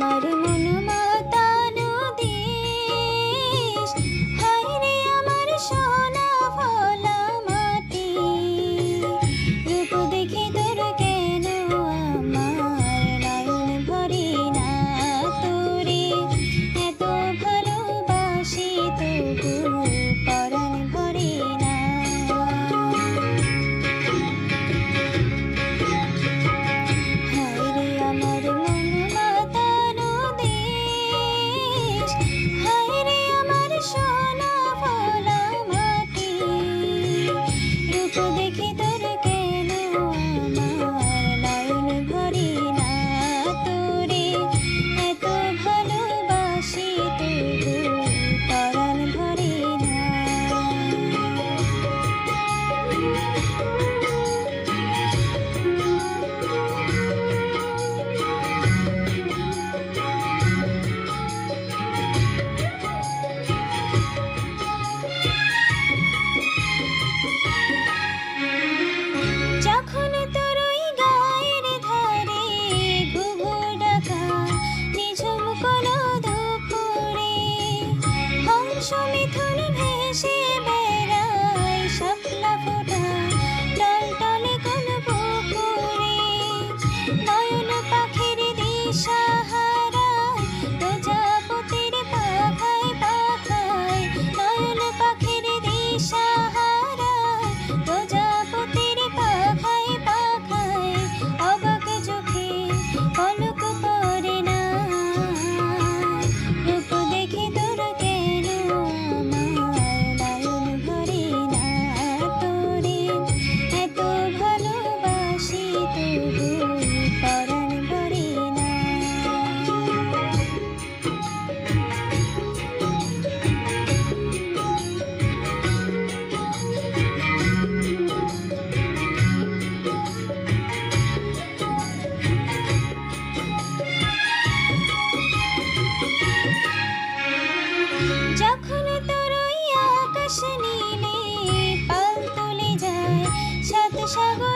மறும সুমিথুন ভেসে বেড়ায় শাপলা ফোটা টলটলে কোন পুকুরে। শ্বাস পাল তুলে যায় সাত সাগর